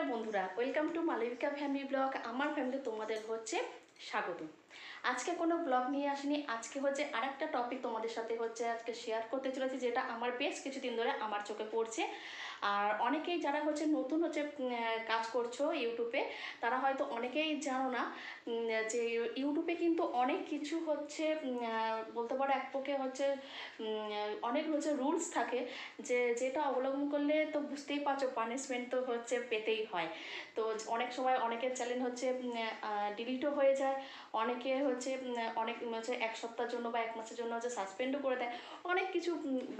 Hello বন্ধুরা welcome to Malabika family vlog আমার family তোমাদের হচ্ছে স্বাগত আজকে কোনো ব্লগ নিয়ে আসিনি, আজকে হচ্ছে আর একটা টপিক তোমাদের সাথে হচ্ছে আজকে শেয়ার করতে চলেছি, যেটা আমার বেশ কিছুদিন ধরে আমার চোখে পড়ছে। আর অনেকেই যারা হচ্ছে নতুন হচ্ছে কাজ করছ ইউটিউবে, তারা হয়তো অনেকেই জানো না যে ইউটিউবে কিন্তু অনেক কিছু হচ্ছে বলতে পারো এক পক্ষে হচ্ছে অনেক হচ্ছে রুলস থাকে যে যেটা অবলম্বন করলে তো বুঝতেই পারছ পানিশমেন্ট তো হচ্ছে পেতেই হয়। তো অনেক সময় অনেকের চ্যানেল হচ্ছে ডিলিটও হয়ে যায়, অনেকে হচ্ছে অনেক হচ্ছে এক সপ্তাহের জন্য বা এক মাসের জন্য হচ্ছে সাসপেন্ডও করে দেয়, অনেক কিছু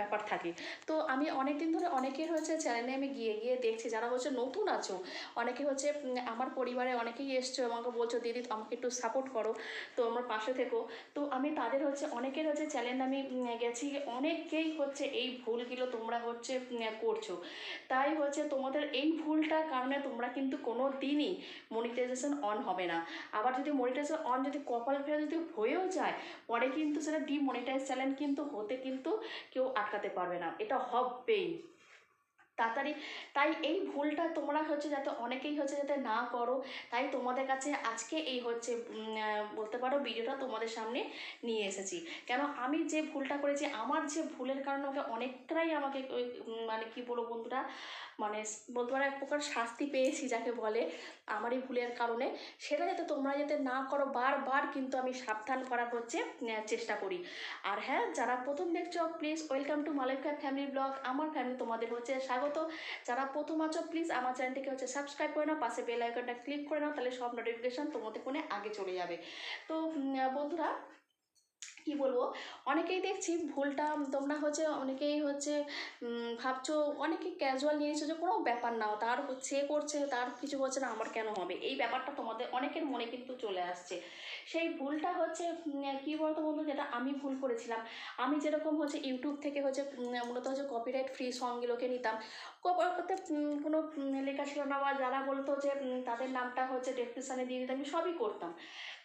ব্যাপার থাকে। তো আমি অনেক দিন ধরে অনেকের হচ্ছে চ্যানেলে আমি গিয়ে গিয়ে দেখছি যারা হচ্ছে নতুন আছো, অনেকে হচ্ছে আমার পরিবারে অনেকেই এসছো আমাকে বলছো, দিদি, আমাকে একটু সাপোর্ট করো, তো আমার পাশে থেকো। তো আমি তাদের হচ্ছে, অনেকের হচ্ছে চ্যানেল আমি গেছি, অনেকেই হচ্ছে এই ভুলগুলো তোমরা হচ্ছে করছ। তাই হচ্ছে তোমাদের এই ভুলটার কারণে তোমরা কিন্তু কোনো দিনই মনিটাইজেশন অন হবে না। আবার যদি মনিটাইজেশন অন যদি কপাল ফেরা যদি হয়েও যায়, পরে কিন্তু সেটা ডিমনিটাইজ চ্যানেল কিন্তু হতে কিন্তু কেউ আটকাতে পারবে না। এটা হবেই। তাড়াতাড়ি। তাই এই ভুলটা তোমরা হচ্ছে যাতে অনেকেই হচ্ছে যাতে না করো, তাই তোমাদের কাছে আজকে এই হচ্ছে বলতে পারো ভিডিওটা তোমাদের সামনে নিয়ে এসেছি। কেন আমি যে ভুলটা করেছি, আমার যে ভুলের কারণে ওকে অনেকটাই আমাকে মানে কি বলব বন্ধুরা মানে বলতে পারো এক প্রকার শাস্তি পেয়েছি যাকে বলে আমার এই ভুলের কারণে, সেটা যাতে তোমরা যাতে না করো, বারবার কিন্তু আমি সাবধান করার হচ্ছে চেষ্টা করি। আর হ্যাঁ যারা প্রথম দেখছ please welcome to Malabika family vlog আমার ফ্যামিলি তোমাদের হচ্ছে স্বাগত। যারা প্রথম আছো প্লিজ আমার চ্যানেলটিকে হচ্ছে সাবস্ক্রাইব করে নাও, পাশে বেল আইকনটা ক্লিক করে নাও, তাহলে সব নোটিফিকেশান তোমাদের ফোনে আগে চলে যাবে। তো বন্ধুরা কি বলব? অনেকেই দেখছি ভুলটা তোমরা হচ্ছে অনেকেই হচ্ছে ভাবছ অনেকেই ক্যাজুয়াল নিয়ে যে কোনো ব্যাপার নাও তার সে করছে তার কিছু হচ্ছে না আমার কেন হবে? এই ব্যাপারটা তোমাদের অনেকের মনে কিন্তু চলে আসছে। সেই ভুলটা হচ্ছে কি বলতো বন্ধু যেটা আমি ভুল করেছিলাম। আমি যেরকম হচ্ছে ইউটিউব থেকে হচ্ছে মূলত হচ্ছে কপিরাইট ফ্রি সংগুলোকে নিতাম। উম, কোনো লেখা ছিল না বা যারা বলতো যে তাদের নামটা হচ্ছে ডেসক্রিপশানে দিয়ে দিতাম আমি সবই করতাম।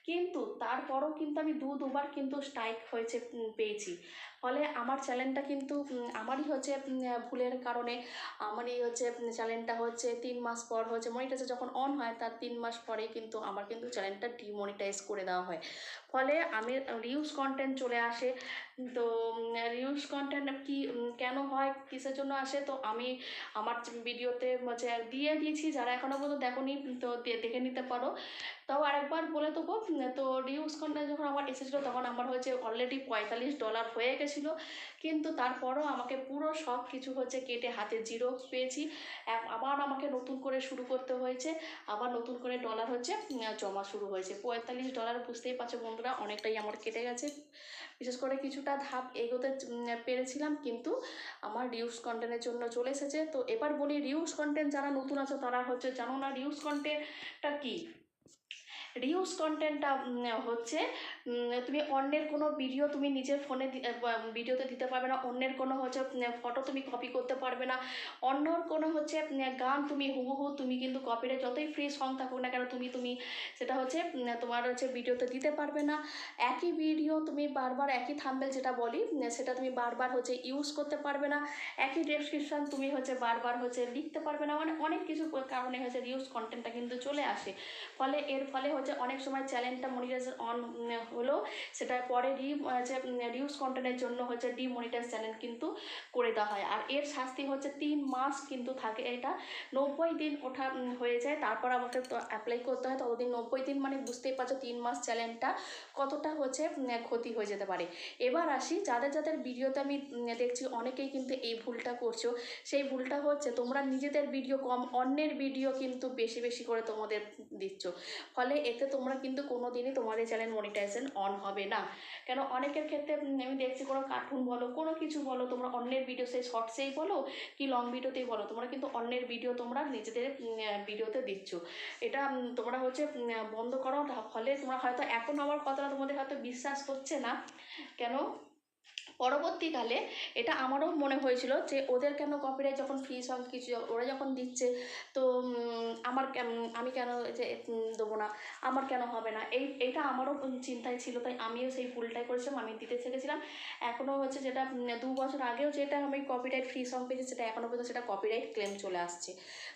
কিন্তু তারপরও কিন্তু আমি দু, দুবার কিন্তু স্ট্রাইক হয়েছে পেয়েছি। ফলে আমার চ্যানেলটা কিন্তু আমারই হচ্ছে ভুলের কারণে আমারই হচ্ছে চ্যানেলটা হচ্ছে, তিন মাস পর হচ্ছে মনিটাইজ যখন অন হয়, তার তিন মাস পরে কিন্তু আমার কিন্তু চ্যানেলটা ডিমনিটাইজ করে দেওয়া হয়। ফলে আমি রিউজ কন্টেন্ট চলে আসে তো রিউজ কন্টেন্ট কি কেন হয়, কিসের জন্য আসে, তো আমি আমার ভিডিওতে হচ্ছে দিয়ে দিয়েছি, যারা এখনও পর্যন্ত দেখোনি, তো দেখে নিতে পারো। তাও আরেকবার বলে দেবো তো রিউজ কন্টেন্ট যখন আমার এসেছিল, তখন আমার হচ্ছে অলরেডি পঁয়তাল্লিশ ডলার হয়ে গেছিল। কিন্তু তারপরও আমাকে পুরো সব কিছু হচ্ছে কেটে হাতে জিরো পেয়েছি। আবার আমাকে নতুন করে শুরু করতে হয়েছে, আবার নতুন করে ডলার হচ্ছে জমা শুরু হয়েছে। পঁয়তাল্লিশ ডলার বুঝতেই পারছ বন্ধুরা, অনেকটাই আমার কেটে গেছে। বিশেষ করে কিছুটা ধাপ এগোতে পেরেছিলাম। কিন্তু আমার রিউস কন্টেন্টের জন্য চলে এসেছে। তো এবার বলি রিউস কন্টেন্ট যারা নতুন আছে তারা হচ্ছে জানো না রিউস কন্টেন্টটা কী? রিউজ কন্টেন্টটা হচ্ছে তুমি অন্যের কোনো ভিডিও তুমি নিজের ফোনে ভিডিওতে দিতে পারবে না, অন্যের কোনো হচ্ছে ফটো তুমি কপি করতে পারবে না, অন্যর কোনো হচ্ছে গান তুমি হুবহু, তুমি কিন্তু কপিরে যতই ফ্রি সং থাকুক না কেন, তুমি তুমি সেটা হচ্ছে তোমার হচ্ছে ভিডিওতে দিতে পারবে না। একই ভিডিও তুমি বারবার, একই থাম্বেল যেটা বলি সেটা তুমি বারবার হচ্ছে ইউজ করতে পারবে না, একই ডেসক্রিপশন তুমি হচ্ছে বারবার হচ্ছে লিখতে পারবে না মানে অনেক কিছু কারণে হচ্ছে রিউজ কন্টেন্টটা কিন্তু চলে আসে। ফলে এর ফলে হচ্ছে অনেক সময় চ্যানেলটা মনিটাইজ অন হলো সেটা পরে রি হচ্ছে রিউজ কন্টেন্টের জন্য হচ্ছে ডিমনিটাইজ চ্যানেল কিন্তু করে দেওয়া হয়। আর এর শাস্তি হচ্ছে তিন মাস কিন্তু থাকে এটা। নব্বই দিন ওঠা হয়ে যায়, তারপর আমাকে অ্যাপ্লাই করতে হয়, ততদিন নব্বই দিন মানে বুঝতেই পারছ তিন মাস চ্যানেলটা কতটা হচ্ছে ক্ষতি হয়ে যেতে পারে। এবার আসি, যাদের যাদের ভিডিওতে আমি দেখছি অনেকেই কিন্তু এই ভুলটা করছ। সেই ভুলটা হচ্ছে তোমরা নিজেদের ভিডিও কম, অন্যের ভিডিও কিন্তু বেশি বেশি করে তোমাদের দিচ্ছ। ফলে এতে তোমরা কিন্তু কোনো দিনই তোমাদের চ্যানেল মনিটাইজেশন অন হবে না। কেন? অনেকের ক্ষেত্রে আমি দেখছি কোনো কার্টুন বলো, কোনো কিছু বলো, তোমরা অন্যের ভিডিও সেই শর্টসেই বলো কি লং ভিডিওতেই বলো, তোমরা কিন্তু অন্যের ভিডিও তোমরা নিজেদের ভিডিওতে দিচ্ছ। এটা তোমরা হচ্ছে বন্ধ করো ফলে তোমরা হয়তো এখন আমার কথাটা তোমাদের হয়তো বিশ্বাস হচ্ছে না। কেন? পরবর্তীকালে এটা আমারও মনে হয়েছিল যে ওদের কেন কপিরাইট যখন ফ্রি সং কিছু ওরা যখন দিচ্ছে, তো আমার আমি কেন যে দেবো না? আমার কেন হবে না? এই, এটা আমারও চিন্তায় ছিল, তাই আমিও সেই ভুলটাই করেছিলাম, আমি দিতে থেকেছিলাম। এখনও হচ্ছে যেটা দু বছর আগেও যেটা আমি কপিরাইট ফ্রি সং পেয়েছি, সেটা এখনও পর্যন্ত সেটা কপিরাইট ক্লেম চলে আসছে।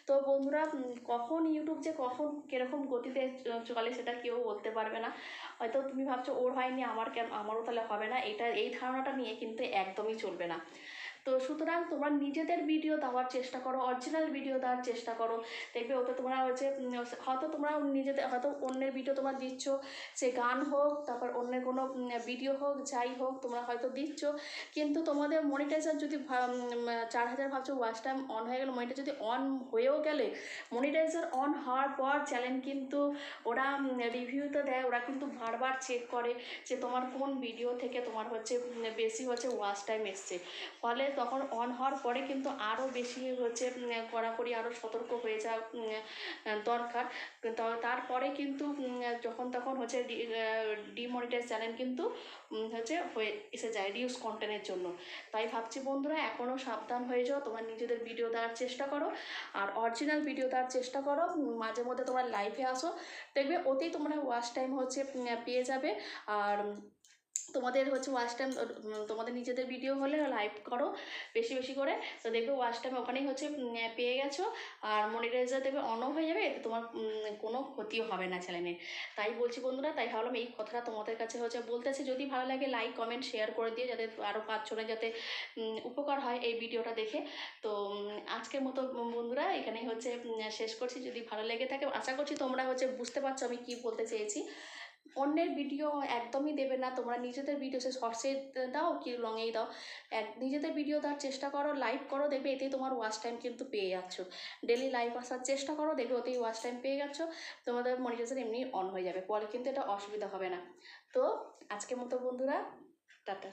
তো বন্ধুরা কখন ইউটিউব যে কখন কীরকম গতিতে চলে সেটা কেউ বলতে পারবে না। হয়তো তুমি ভাবছ, ওর হয়নি, আমার কেন, আমারও তাহলে হবে না। এটা, এই ধারণাটা নিয়ে কিন্তু একদমই চলবে না। তো সুতরাং তোমরা নিজেদের ভিডিও দেওয়ার চেষ্টা করো অরিজিনাল ভিডিও দেওয়ার চেষ্টা করো। দেখবে ওতে তোমরা হচ্ছে হয়তো তোমরা নিজেদের, হয়তো অন্যের ভিডিও তোমরা দিচ্ছ, সে গান হোক, তারপর অন্যের কোনো ভিডিও হোক, যাই হোক, তোমরা হয়তো দিচ্ছ। কিন্তু তোমাদের মনিটাইজার যদি চার হাজার ভাবছ ওয়াচ টাইম অন হয়ে গেলে মনিটাইজার যদি অন হয়েও গেলে মনিটাইজার অন হওয়ার পর চ্যানেল কিন্তু ওরা রিভিউতে দেয়, ওরা কিন্তু বারবার চেক করে যে তোমার কোন ভিডিও থেকে তোমার হচ্ছে বেশি হচ্ছে ওয়াচ টাইম এসছে। ফলে তখন অন হওয়ার পরে কিন্তু আরও বেশি হচ্ছে কড়াকড়ি আরও সতর্ক হয়ে যাওয়া দরকার। তারপরে কিন্তু যখন তখন হচ্ছে ডিমনিটাইজ চ্যানেল কিন্তু হচ্ছে হয়ে, এসে যায় রিউজ কন্টেন্টের জন্য। তাই ভাবছি বন্ধুরা এখনও সাবধান হয়ে যাও, তোমার নিজেদের ভিডিও দেওয়ার চেষ্টা করো। আর অরিজিনাল ভিডিও দেওয়ার চেষ্টা করো মাঝে মধ্যে তোমার লাইভে আসো। দেখবে ওতেই তোমরা ওয়াচ টাইম হচ্ছে পেয়ে যাবে। আর তোমাদের হচ্ছে ওয়াচ টাইম তোমাদের নিজেদের ভিডিও হলে লাইভ করো বেশি বেশি করে। তো দেখবে ওয়াচ টাইম ওখানেই হচ্ছে পেয়ে গেছো। আর মনিটাইজার দেখবে অনও হয়ে যাবে, এতে তোমার কোনো ক্ষতিও হবে না চ্যানেলে তাই বলছি বন্ধুরা, তাই ভাবলাম এই কথাটা তোমাদের কাছে হচ্ছে বলতেছি। যদি ভালো লাগে লাইক কমেন্ট শেয়ার করে দিও, যাতে আরও পাঁচজনের যাতে উপকার হয় এই ভিডিওটা দেখে। তো আজকের মতো বন্ধুরা, এখানেই হচ্ছে শেষ করছি। যদি ভালো লেগে থাকে, আশা করছি তোমরা হচ্ছে বুঝতে পারছ আমি কি বলতে চেয়েছি। অন্যের ভিডিও একদমই দেবে না। তোমরা নিজেদের ভিডিও সে শর্টসে দাও কি লংয়েই দাও। এক, নিজেদের ভিডিও দেওয়ার চেষ্টা করো লাইভ করো, দেখবে এতেই তোমার ওয়াচ টাইম কিন্তু পেয়ে যাচ্ছ। ডেলি লাইভ আসার চেষ্টা করো, দেখবে ওতেই ওয়াচ টাইম পেয়ে যাচ্ছ। তোমাদের মনিটাইজার এমনি অন হয়ে যাবে, পরে কিন্তু এটা অসুবিধা হবে না। তো আজকের মতো বন্ধুরা, টাটা।